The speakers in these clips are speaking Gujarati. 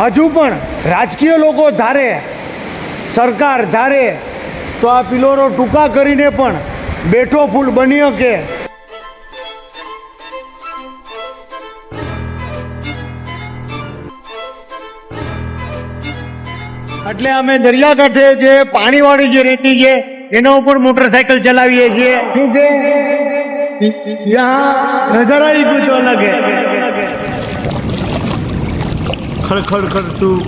હજુ પણ રાજકીય લોકો ધારે સરકાર ધારે તો આ પિલોરો ટૂંકા કરીને પણ બેઠો ફૂલ બની શકે. એટલે અમે દરિયાકાંઠે જે પાણીવાળી જે રેતી છે એના ઉપર મોટરસાયકલ ચલાવીએ છીએ. શું છે. નજારા પૂછવા ખડખડ કરતું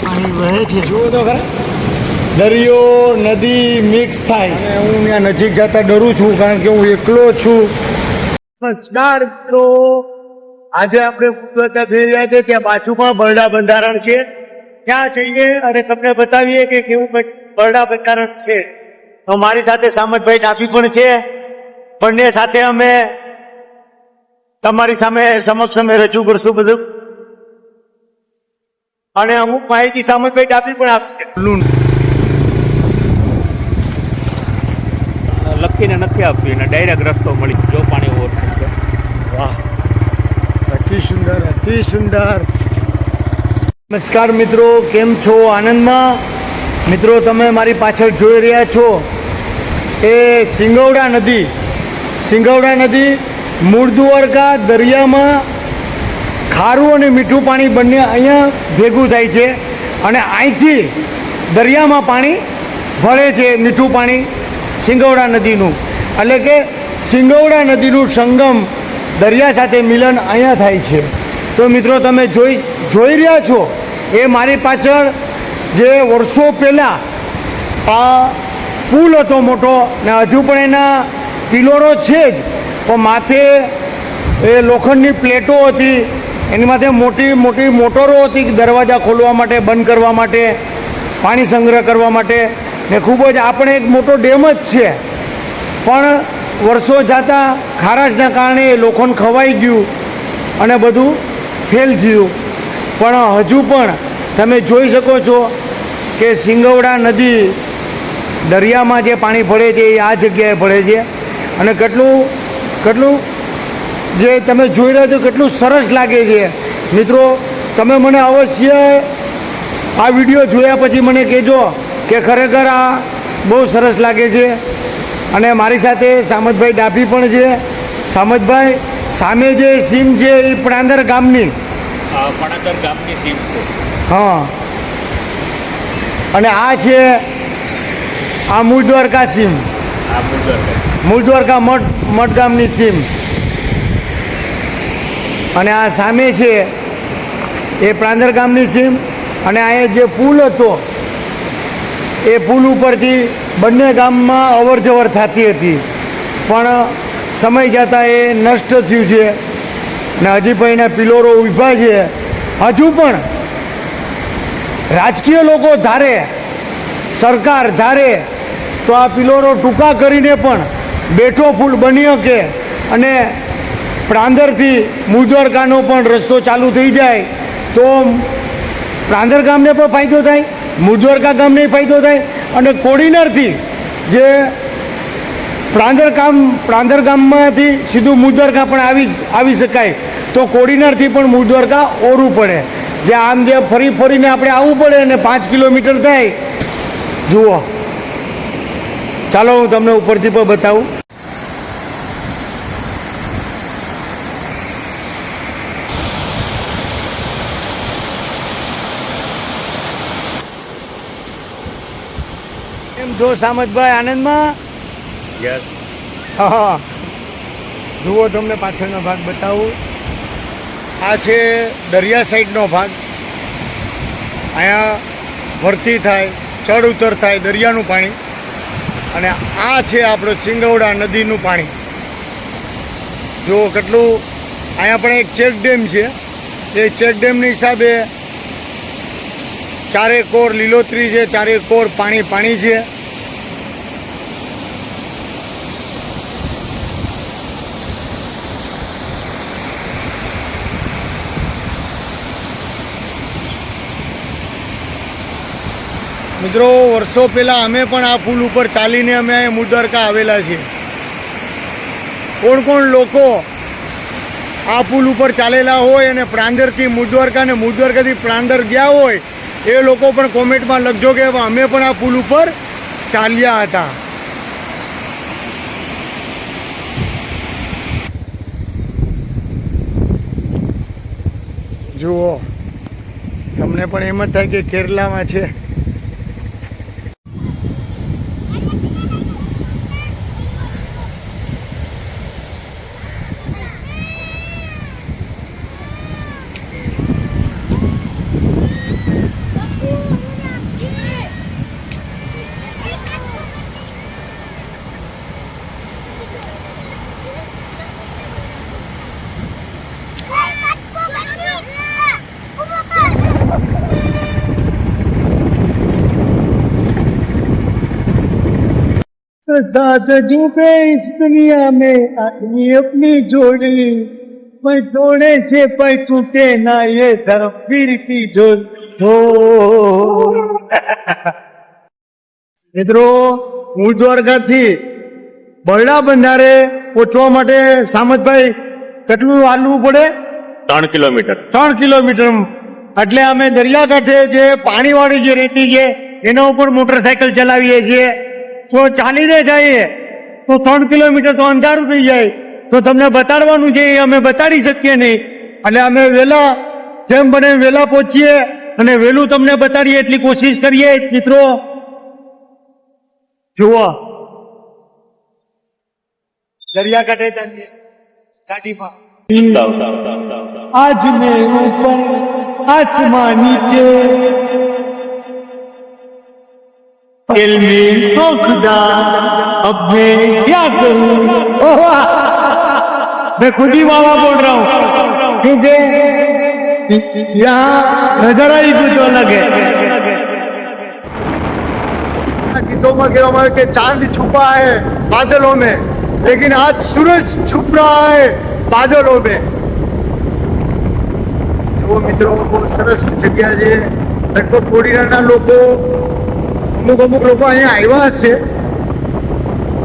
પાણી વહે છે. જુઓ તો ખરા. દરિયો નદી મિક્સ થાય. અને હું ત્યાં નજીક જતા ડરું છું કારણ કે હું એકલો છું. નમસ્કાર મિત્રો આજે આપણે મુદતા થઈ રહ્યા છે ત્યાં બાજુમાં બરડા બંધારણ છે. ત્યાં જઈએ અને તમને બતાવીએ કે કેવું બરડા બંધારણ છે. તો મારી સાથે સામતભાઈ ટાપી પણ છે. બંને સાથે અમે તમારી સામે સમક્ષ અમે રજૂ કરશું બધું. અને અમુક માહિતી સામતભાઈ આપી પણ આપશે લખીને નથી આપ્યું એને ડાયરેક્ટ રસ્તો મળી જો પાણી ઓવર વાહ. અતિ સુંદર અતિ સુંદર. નમસ્કાર મિત્રો કેમ છો? આનંદમાં? મિત્રો તમે મારી પાછળ જોઈ રહ્યા છો એ સિંગવડા નદી. સિંગવડા નદી મૂળ દ્વારકા દરિયામાં ખારું અને મીઠું પાણી બંને અહીંયા ભેગું થાય છે અને અહીંથી દરિયામાં પાણી ભળે છે મીઠું પાણી સિંગવડા નદીનું. એટલે કે સિંગવડા નદીનું સંગમ દરિયા સાથે મિલન અહીંયા થાય છે. તો મિત્રો તમે જોઈ જોઈ રહ્યા છો, એ મારી પાછળ જે વર્ષો પહેલાં આ પુલ હતો મોટો, ને હજુ પણ એના પિલોરો છે જ. પણ માથે એ લોખંડની પ્લેટો હતી એની માથે મોટી મોટી મોટરો હતી દરવાજા ખોલવા માટે, બંધ કરવા માટે, પાણી સંગ્રહ કરવા માટે. ને ખૂબ જ આપણે એક મોટો ડેમ જ છે. પણ વર્ષો જતાં ખારાશના કારણે એ લોખંડ ખવાઈ ગયું અને બધું ફેલ થયું. પણ હજુ પણ તમે જોઈ શકો છો કે સિંગવડા નદી દરિયામાં જે પાણી ભળે છે, એ આ જગ્યાએ ભળે છે. અને કેટલું કેટલું જે તમે જોઈ રહ્યા છો કેટલું સરસ લાગે છે. મિત્રો તમે મને અવશ્ય આ વીડિયો જોયા પછી મને કહેજો કે ખરેખર આ બહુ સરસ લાગે છે. અને મારી સાથે સામતભાઈ ડાભી પણ છે. સામતભાઈ સામે જે સીમ છે એ પ્રાંદર ગામની. પણાદર ગામની સીમ છે. હા. અને આ છે આ મૂળ દ્વારકા સીમ. મૂળ દ્વારકા મઠ મઠ ગામની સીમ. અને આ સામે છે એ પ્રાંદર ગામની સીમ અને આ જે પુલ હતો, એ પુલ ઉપરથી બંને ગામમાં અવર જવર થતી હતી. પણ સમય જતાં એ નષ્ટ થયું છે ને હજી પણ એના પિલોરો ઊભા છે. હજુ પણ રાજકીય લોકો ધારે, સરકાર ધારે, તો આ પિલોરો ટૂંકા કરીને પણ બેઠો પુલ બની શકે અને પ્રાંદરથી મુદ્વારકાનો પણ રસ્તો ચાલુ થઈ જાય, તો પ્રાંદર ગામને પણ ફાયદો થાય મુદ્વારકા ગામને ફાયદો થાય, અને કોડીનારથી જે પ્રાંદર ગામ પ્રાંદર ગામમાંથી સીધું મુદ્વારકા પણ આવી આવી શકાય, તો કોડીનારથી પણ મુદ્વારકા ઓરું પડે. જે આમ જે ફરી, ફરીને આપણે આવવું પડે અને પાંચ કિલોમીટર થાય, જુઓ. ચાલો હું તમને ઉપરથી પણ બતાવું. એમ જો સામજભાઈ? આનંદમાં? યસ હા જુઓ તમને પાછળનો ભાગ બતાવું. આ છે દરિયા સાઈડનો ભાગ. અહીંયા ભરતી થાય ચડ ઉતર થાય દરિયાનું પાણી. અને આ છે આપણો સિંગવડા નદીનું પાણી. જુઓ કેટલું અહીંયા પણ એક ચેક ડેમ છે. એ ચેક ડેમની હિસાબે ચારે કોર લીલોતરી છે, ચારે કોર પાણી પાણી છે. મિત્રો, વર્ષો પહેલાં અમે પણ આ પુલ ઉપર ચાલીને અમે અહીંયા મુદરકા આવેલા છીએ. કોણ કોણ લોકો આ પુલ ઉપર ચાલેલા હોય અને પ્રાંદરથી મૂળદ્વારકા અને મૂળદ્વારકાથી પ્રાંદર ગયા હોય એ લોકો પણ કોમેન્ટમાં લખજો કે અમે પણ આ પુલ ઉપર ચાલ્યા હતા. જુઓ, તમને પણ એમ જ થાય કે કેરલામાં છે. साथ जुबे इस दुनिया में आदमी अपनी जोड़ी मैं थोड़े से पर टूटे ना ये धर्म पीर की जोड़ हो મિત્રો મૂળ દ્વારકાથી બરડા બંધારે પહોંચવા માટે સામતભાઈ કેટલું હાલવું પડે ત્રણ કિલોમીટર ત્રણ કિલોમીટર એટલે અમે દરિયાકાંઠે જે પાણીવાળી જે રેતી છે એના ઉપર મોટરસાયકલ ચલાવીએ છીએ તો ચાલીને જઈએ તો ત્રણ કિલોમીટર તો અંધારું થઈ જાય. તો તમને બતાડવાનું છે એ અમે બતાડી શકીએ નહીં. અને અમે વહેલા જેમ બને વહેલા પહોંચીએ અને વહેલું તમને બતાડીએ એટલી કોશિશ કરીએ મિત્રો. જુઓ. દરિયાકાંઠે ગાડીમાં. આજ મેં ઉપર આસમાની નીચે दिल में ओ खुदा अब मैं क्या करूं ओह वाह! मैं खुद ही वाह वाह बोल रहा हूं क्योंकि यहाँ नजारा ही कुछ अलग है गीतों में कहवा है कि चांद छुपा है बादलों में लेकिन आज सूरज छुप रहा है बादलों में જો મિત્રો બહુ સરસ જગ્યા છે લગભગ કોડીનારના લોકો અમુક અમુક લોકો અહીંયા આવ્યા છે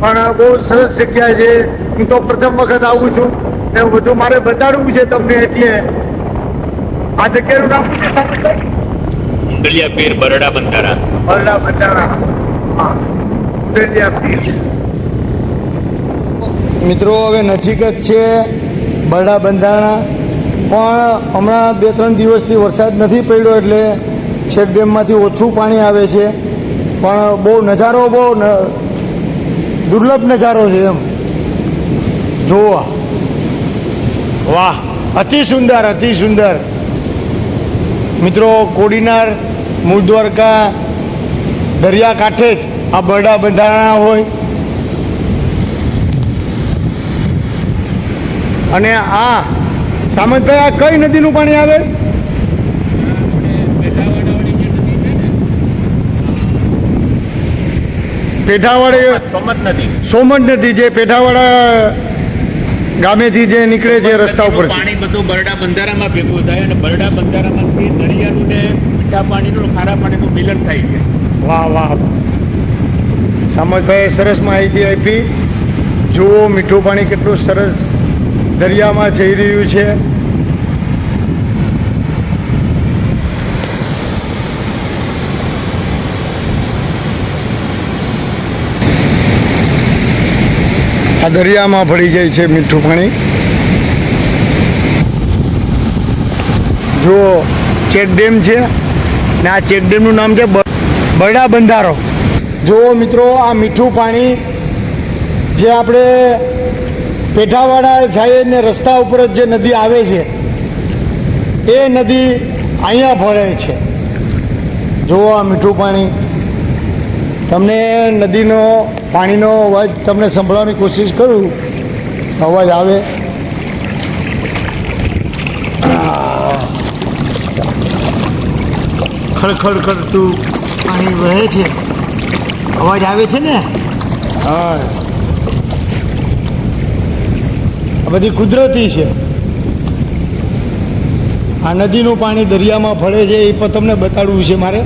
પણ બહુ સરસ જગ્યા છે. હું તો પ્રથમ વખત આવું છું. ને બધું મારે બતાડવું છે તમને એટલે આ જગ્યાનું નામ શું છે પીર બરડા બંધારા. બરડા બંધારા. હા. ઉંડલિયા પીર. મિત્રો હવે નજીક જ છે બરડા બંધારણા પણ હમણાં બે ત્રણ દિવસથી વરસાદ નથી પડ્યો એટલે છેક ડેમમાંથી ઓછું પાણી આવે છે. પણ બહુ નજારો, બહુ દુર્લભ નજારો છે એમ. જોવા વાહ, અતિ સુંદર અતિ સુંદર. મિત્રો, કોડીનાર મૂળ દ્વારકા દરિયાકાંઠે જ આ બરડા બંધારણા હોય. અને આ સામંતભાઈ, આ કઈ નદીનું પાણી આવે? પેઠાવાડી સોમત નદી. સોમત નદી જે પેઠાવાડા ગામેથી જે નીકળે છે રસ્તા ઉપર. પાણી બધું બરડા બંધારામાં ભેગું થાય અને બરડા બંધારામાંથી દરિયાનું ને મીઠા પાણીનું ખારા પાણીનું મિલન થાય છે. વાહ વાહ. સામતભાઈએ સરસ માહિતી આપી. જુઓ મીઠું પાણી કેટલું સરસ દરિયામાં જઈ રહ્યું છે. આ દરિયામાં ભળી જાય છે મીઠું પાણી. જુઓ, ચેક ડેમ છે. ને આ ચેક ડેમનું નામ છે બરડા બંધારો. જુઓ મિત્રો, આ મીઠું પાણી જે આપણે પેઠાવાડા જઈએ ને રસ્તા ઉપર જ જે નદી આવે છે, એ નદી અહીંયા ભળે છે. જુઓ આ મીઠું પાણી. તમને નદીનો પાણીનો અવાજ તમને સંભળવાની કોશિશ કરું. અવાજ આવે. ખડખડ કરતું પાણી વહે છે. અવાજ આવે છે ને? હા. આ બધી કુદરતી છે. આ નદીનું પાણી દરિયામાં ફળે છે એ પણ તમને બતાડવું છે મારે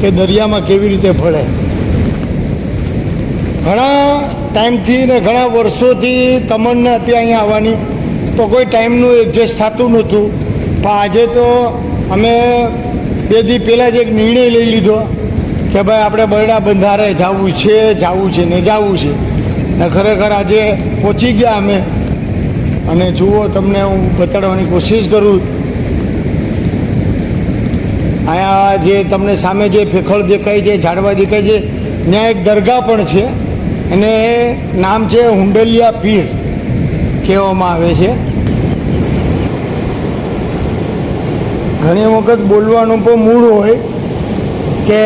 કે દરિયામાં કેવી રીતે ફળે. ઘણા ટાઈમથી ને ઘણા વર્ષોથી તમન્ના હતી અહીંયા આવવાની. તો કોઈ ટાઈમનું એડજસ્ટ થતું નહોતું. પણ આજે તો અમે બે દી પહેલાં જ એક નિર્ણય લઈ લીધો કે ભાઈ આપણે બરડા બંધારે જવું છે જવું છે ને જવું છે. ને ખરેખર આજે પહોંચી ગયા અમે. અને જુઓ તમને હું બતાડવાની કોશિશ કરું. અહીંયા જે તમને સામે જે ફેખળ દેખાય છે, ઝાડવા દેખાય છે, ત્યાં એક દરગાહ પણ છે. એને નામ છે હુંડલિયા પીર, કહેવામાં આવે છે. ઘણી વખત બોલવાનું પણ મૂળ હોય કે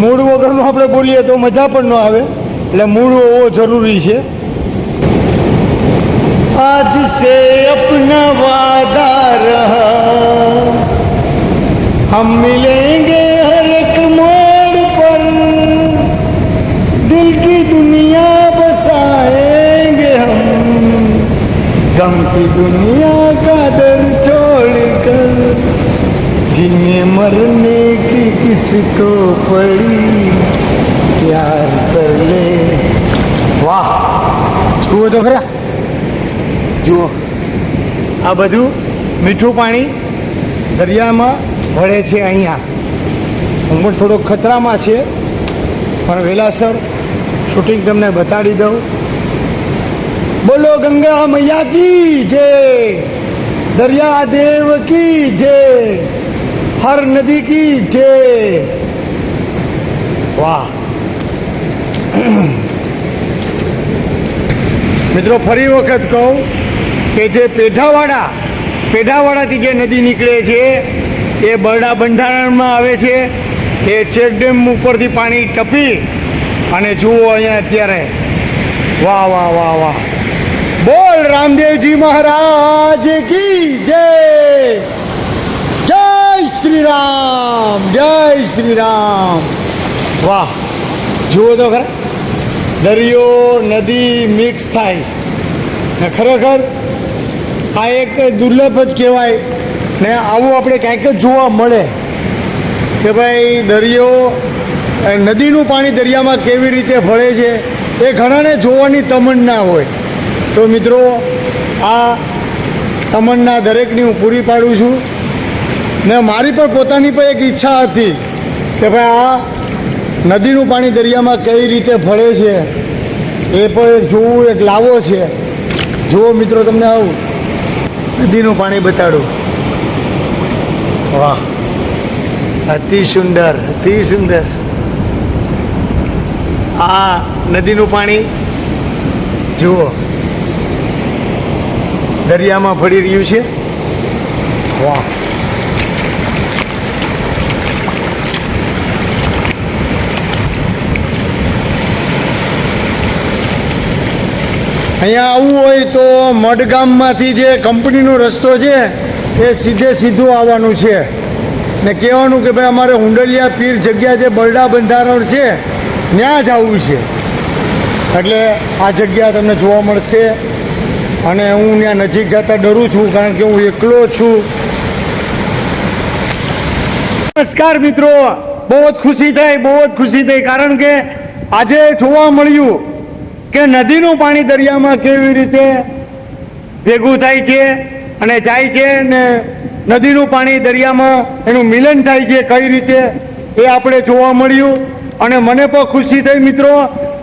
મૂળ વગરનું આપણે બોલીએ તો મજા પણ ન આવે, એટલે મૂળ હોવો જરૂરી છે. આજ સે અપના વાદા રહા, હમ મિલેંગે गम की दुनिया का दर छोड़ कर जीने मरने की किसको पड़ी प्यार कर ले વાહ જુઓ તો ખરા જુઓ આ બધું મીઠું પાણી દરિયામાં ભળે છે અહીંયા હું પણ થોડોક ખતરામાં છે પણ વહેલાસર શૂટિંગ તમને બતાડી દઉં બોલો ગંગા મૈયા કી જય દરિયા દેવ કી જય, હર નદી કી જય. વાહ. મિત્રો, ફરી વખત કહું કે જે પેઢાવાડા, પેઢાવાડાથી જે નદી નીકળે છે, એ બરડા બંધારણમાં આવે છે, એ ચેકડેમ ઉપરથી પાણી ટપી અને જુઓ અહીંયા અત્યારે. વાહ વાહ વાહ વાહ. બોલ રામદેવજી મહારાજ કી જય. જય શ્રી રામ જય શ્રી રામ વાહ, જુઓ તો ખરા. દરિયો, નદી મિક્સ થાય. ને ખરેખર આ એક દુર્લભ જ કહેવાય. ને આવું આપણે ક્યાંક જ જોવા મળે કે ભાઈ દરિયો નદીનું પાણી દરિયામાં કેવી રીતે ભળે છે એ ઘણાને જોવાની તમન્ના હોય. તો મિત્રો, આ તમન્ના દરેકની હું પૂરી પાડું છું. ને મારી પણ પોતાની પણ એક ઈચ્છા હતી કે ભાઈ આ નદીનું પાણી દરિયામાં કઈ રીતે ફળે છે, એ પણ એક જોવું, એક લાવો છે. જુઓ મિત્રો, તમને આવું નદીનું પાણી બતાડું. વાહ, અતિ સુંદર અતિ સુંદર. આ નદીનું પાણી, જુઓ. દરિયામાં ભળી રહ્યું છે. વાહ. અહીંયા આવવું હોય તો મડગામમાંથી જે કંપનીનો રસ્તો છે, એ સીધે સીધું આવવાનું છે. ને કહેવાનું કે ભાઈ અમારે હુંડલિયા પીર જગ્યા જે બરડા બંધારણ છે, ત્યાં જ આવવું છે. એટલે આ જગ્યા તમને જોવા મળશે. અને હું ત્યાં નજીક જતા ડરું છું કારણ કે હું એકલો છું. નમસ્કાર મિત્રો, બહુ જ ખુશી થઈ, બહુ જ ખુશી થઈ, કારણ કે આજે જોવા મળ્યું કે નદીનું પાણી દરિયામાં કેવી રીતે ભેગું થાય છે અને જાય છે ને નદીનું પાણી દરિયામાં એનું મિલન થાય છે કઈ રીતે એ આપણે જોવા મળ્યું. અને મને પણ ખુશી થઈ મિત્રો,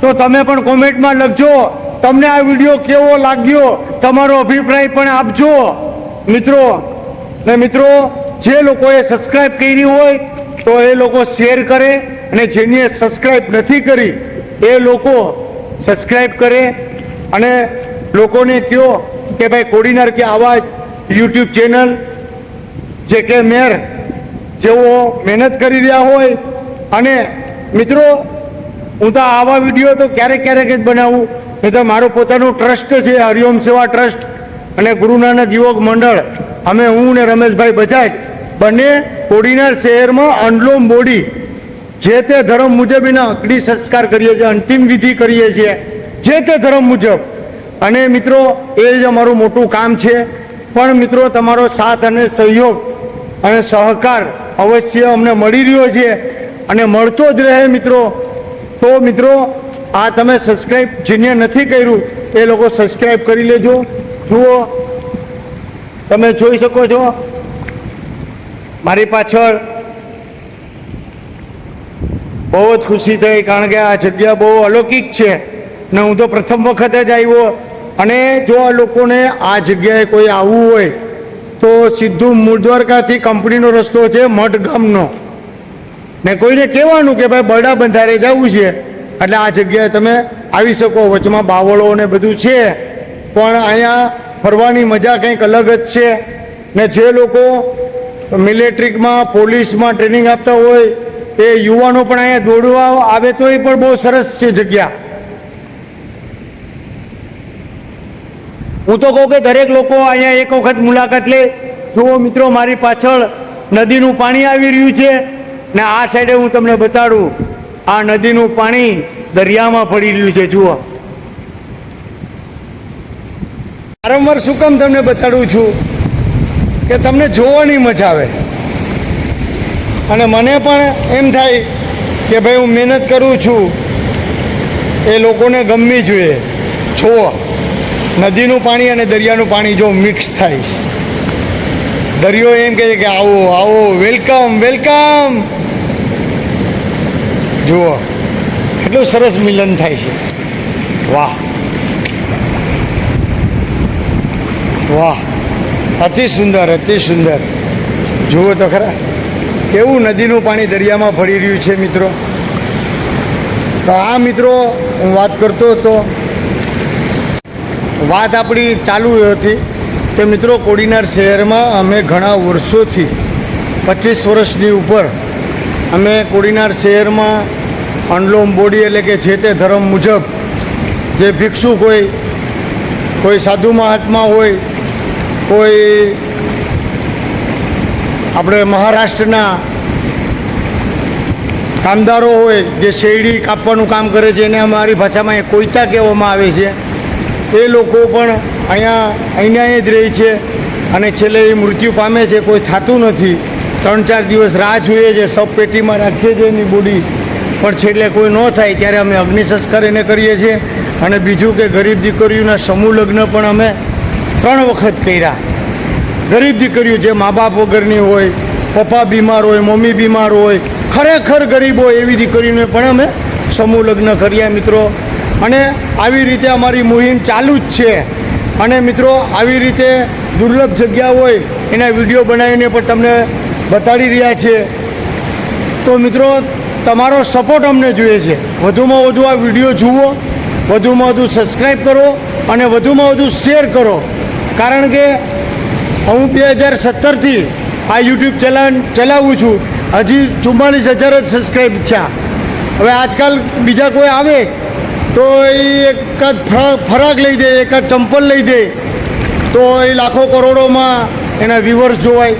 તો તમે પણ કોમેન્ટમાં લખજો તમને આ વીડિયો કેવો લાગ્યો તમારો અભિપ્રાય પણ આપજો. મિત્રો, ને મિત્રો, જે લોકોએ સબસ્ક્રાઈબ કરી હોય તો એ લોકો શેર કરે અને જેને સબસ્ક્રાઈબ નથી કરી, એ લોકો સબસ્ક્રાઈબ કરે અને લોકોને કહો કે ભાઈ કોડીનાર કે આવાજ યુટ્યુબ ચેનલ જે કે મેર જેઓ મહેનત કરી રહ્યા હોય. અને મિત્રો, હું તો આવા વીડિયો તો ક્યારેક ક્યારેક જ બનાવું. એ તો મારું પોતાનું ટ્રસ્ટ છે, હરિઓમ સેવા ટ્રસ્ટ અને ગુરુનાનક યુવક મંડળ. અમે હું ને રમેશભાઈ બજાજ બંને કોડીનાર શહેરમાં અનલોમ બોડી. જે તે ધર્મ મુજબ એના અગ્નિ સંસ્કાર કરીએ છીએ, અંતિમ વિધિ કરીએ છીએ, જે તે ધર્મ મુજબ. અને મિત્રો, એ જ અમારું મોટું કામ છે. પણ મિત્રો, તમારો સાથ અને સહયોગ અને સહકાર અવશ્ય અમને મળી રહ્યો છે. અને મળતો જ રહે મિત્રો. તો મિત્રો આ તમે સબસ્ક્રાઈબ જેને નથી કર્યું, એ લોકો સબસ્ક્રાઈબ કરી લેજો. જુઓ, તમે જોઈ શકો છો. મારી પાછળ બહુ જ ખુશી થઈ, કારણ કે આ જગ્યા બહુ અલૌકિક છે. ને હું તો પ્રથમ વખત જ આવ્યો. અને જો આ લોકોને આ જગ્યાએ કોઈ આવવું હોય, તો સીધું મૂળ દ્વારકાથી કંપનીનો રસ્તો છે મઠ ગામનો ને કોઈને કહેવાનું કે ભાઈ બરડા બંધારે જવું છે. એટલે આ જગ્યાએ તમે આવી શકો. વચમાં બાવળો ને બધું છે. પણ અહીંયા ફરવાની મજા કંઈક અલગ જ છે. ને જે લોકો મિલિટરીમાં પોલીસમાં ટ્રેનિંગ આપતા હોય, એ યુવાનો પણ અહીંયા દોડવા આવે તો એ પણ બહુ સરસ છે જગ્યા. હું તો કહું કે દરેક લોકો અહીંયા એક વખત મુલાકાત લે. જુઓ મિત્રો, મારી પાછળ નદીનું પાણી આવી રહ્યું છે ને આ સાઈડે હું તમને બતાડું. આ નદીનું પાણી દરિયામાં પડી રહ્યું છે, જુઓ. વારંવાર શું કામ તમને બતાડું છું? કે તમને જોવાની મજા આવે. અને મને પણ એમ થાય કે ભાઈ હું મહેનત કરું છું. એ લોકોને ગમવી જોઈએ. જુઓ, નદીનું પાણી અને દરિયાનું પાણી જો મિક્સ થાય. દરિયો એમ કહે કે આવો આવો, વેલકમ વેલકમ. જુઓ, કેટલું સરસ મિલન થાય છે. વાહ. વાહ. અતિ સુંદર અતિ સુંદર. જુઓ તો ખરા. કેવું નદીનું પાણી દરિયામાં ભળી રહ્યું છે મિત્રો. તો આ મિત્રો, હું વાત કરતો હતો. વાત આપણી ચાલુ હતી કે મિત્રો, કોડીનાર શહેરમાં અમે ઘણા વર્ષોથી, પચીસ વર્ષની ઉપર અમે કોડીનાર શહેરમાં અનલોમ બોડી એટલે કે જે તે ધર્મ મુજબ જે ભિક્ષુક હોય કોઈ સાધુ મહાત્મા હોય, કોઈ આપણે મહારાષ્ટ્રના કામદારો હોય જે શેરડી કાપવાનું કામ કરે છે, એને અમારી ભાષામાં એ કોઈતા કહેવામાં આવે છે. એ લોકો પણ અહીંયા અહીંયા જ રહે છે અને છેલ્લે એ મૃત્યુ પામે છે, કોઈ થતું નથી. ત્રણ ચાર દિવસ રાહ જોઈએ છે સબ પેટીમાં રાખીએ છીએ એની બોડી. પણ છેલ્લે કોઈ ન થાય ત્યારે અમે અગ્નિ સંસ્કાર એને કરીએ છીએ. અને બીજું કે ગરીબ દીકરીઓના સમૂહ લગ્ન પણ અમે ત્રણ વખત કર્યા. ગરીબ દીકરીઓ જે મા બાપ વગરની હોય, પપ્પા બીમાર હોય, મમ્મી બીમાર હોય, ખરેખર ગરીબ હોય એવી દીકરીઓને પણ અમે સમૂહ લગ્ન કર્યા મિત્રો. અને આવી રીતે અમારી મુહિમ ચાલુ જ છે. અને મિત્રો, આવી રીતે દુર્લભ જગ્યા હોય, એના વીડિયો બનાવીને પણ તમને બતાડી રહ્યા છે. તો મિત્રો, તમારો સપોર્ટ અમને જોઈએ છે. વધુમાં વધુ આ વીડિયો જુઓ, વધુમાં વધુ સબસ્ક્રાઈબ કરો અને વધુમાં વધુ શેર કરો. કારણ કે હું બે હજાર સત્તરથી આ યુટ્યુબ ચેનલ ચલાવું છું. હજી ચુમ્માલીસ હજાર જ સબસ્ક્રાઈબ થયા. હવે આજકાલ બીજા કોઈ આવે તો એ એકાદ ફરા- ફરાક લઈ દે, એકાદ ચંપલ લઈ દે. તો એ લાખો કરોડોમાં એના વ્યૂવર્સ જોવાય.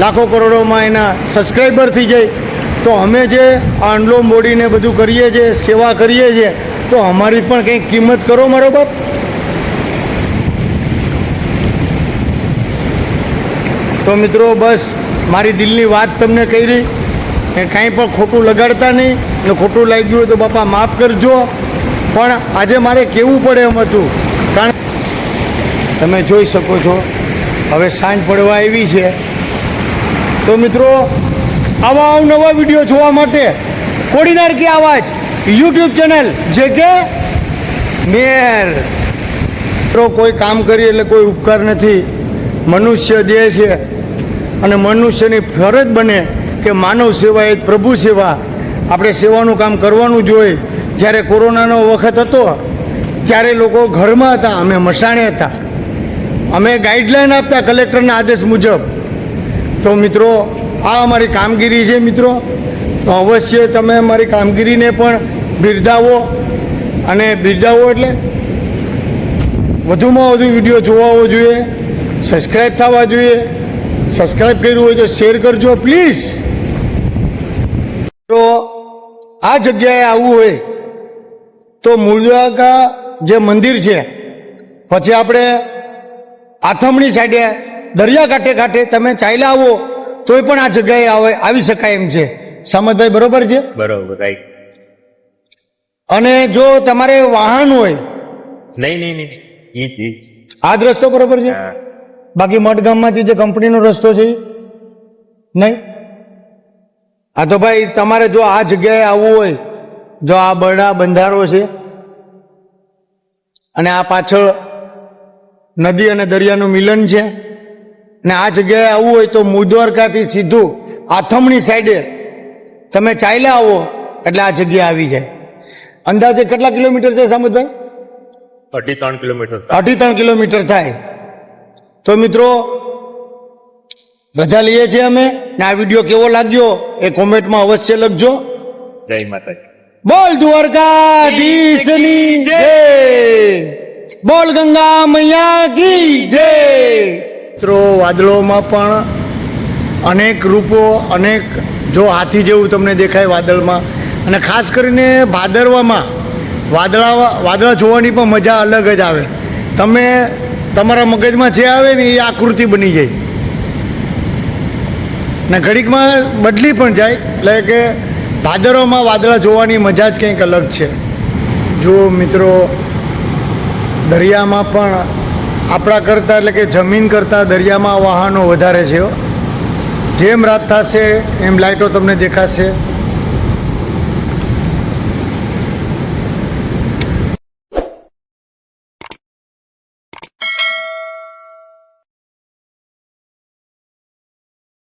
લાખો કરોડોમાં એના સબસ્ક્રાઈબર થઈ જાય. તો અમે જે આ અનલોમ મોડીને બધું કરીએ છીએ, સેવા કરીએ છીએ, તો અમારી પણ કંઈક કિંમત કરો મારો બાપ. તો મિત્રો, બસ મારી દિલની વાત તમને કરી. એ કાંઈ પણ ખોટું લગાડતા નહીં ને ખોટું લાગ્યું હોય તો બાપા માફ કરજો. પણ આજે મારે કહેવું પડે એમ હતું. કારણ તમે જોઈ શકો છો, હવે સાંજ પડવા આવી છે. તો મિત્રો, આવા અવનવા વીડિયો જોવા માટે કોડીનાર કે આવાજ યુટ્યુબ ચેનલ, જે કે મેર. મિત્રો, કોઈ કામ કરીએ એટલે કોઈ ઉપકાર નથી. મનુષ્ય દેહ છે અને મનુષ્યની ફરજ બને કે માનવ સેવા એ પ્રભુ સેવા. આપણે સેવાનું કામ કરવાનું જોઈએ જ્યારે કોરોનાનો વખત હતો, ત્યારે લોકો ઘરમાં હતા, અમે મસાણે હતા. અમે ગાઈડલાઈન આપતા કલેક્ટરના આદેશ મુજબ. તો મિત્રો, આ અમારી કામગીરી છે મિત્રો. તો અવશ્ય તમે અમારી કામગીરીને પણ બિરદાવો. અને બિરદાવો એટલે વધુમાં વધુ વીડિયો જોવાવો જોઈએ સબસ્ક્રાઈબ થવા જોઈએ. સબસ્ક્રાઈબ કર્યું હોય તો શેર કરજો પ્લીઝ તો આ જગ્યાએ આવવું હોય તો મૂળદ્વારકા જે મંદિર છે, પછી આપણે આથમણી સાઈડે દરિયા કાંઠે કાંઠે તમે ચાલ્યા આવો તોય પણ આ જગ્યાએ આવે આવી શકાય એમ છે. સામતભાઈ બરોબર છે? બરોબર રાઈટ અને જો તમારે વાહન હોય નહીં નહીં નહીં ઈ જ જ. આ જ રસ્તો બરોબર છે? બાકી મઠગામમાંથી જે કંપનીનો રસ્તો છે નહીં? હા તો ભાઈ તમારે જો આ જગ્યાએ આવવું હોય જો આ બરડા બંધારો છે અને આ પાછળ નદી અને દરિયાનું મિલન છે ને આ જગ્યાએ આવવું હોય તો મુદ્વારકાથી સીધું આથમણી સાઈડે તમે ચાલ્યા આવો એટલે આ જગ્યા આવી જાય. અંદાજે કેટલા કિલોમીટર છે સામતભાઈ અઢી ત્રણ કિલોમીટર અઢી ત્રણ કિલોમીટર થાય. તો મિત્રો રજા લઈએ છીએ અમે ને આ વીડિયો કેવો લાગ્યો એ કોમેન્ટમાં અવશ્ય લખજો. જય માતાજી. બોલ દ્વારકાધીશની જય. બોલ ગંગા મૈયા કી જય. મિત્રો, વાદળોમાં પણ અનેક રૂપો, અનેક જો હાથી જેવું તમને દેખાય વાદળમાં. અને ખાસ કરીને ભાદરવામાં વાદળા વાદળા જોવાની પણ મજા અલગ જ આવે. તમે તમારા મગજમાં જે આવે ને એ આકૃતિ બની જાય. ને ઘડીકમાં બદલી પણ જાય. એટલે કે ભાદરોમાં વાદળા જોવાની મજા જ કંઈક અલગ છે. જો મિત્રો, દરિયામાં પણ આપણા કરતાં એટલે કે જમીન કરતાં દરિયામાં વાહનો વધારે છે જેમ રાત થશે, એમ લાઇટો તમને દેખાશે.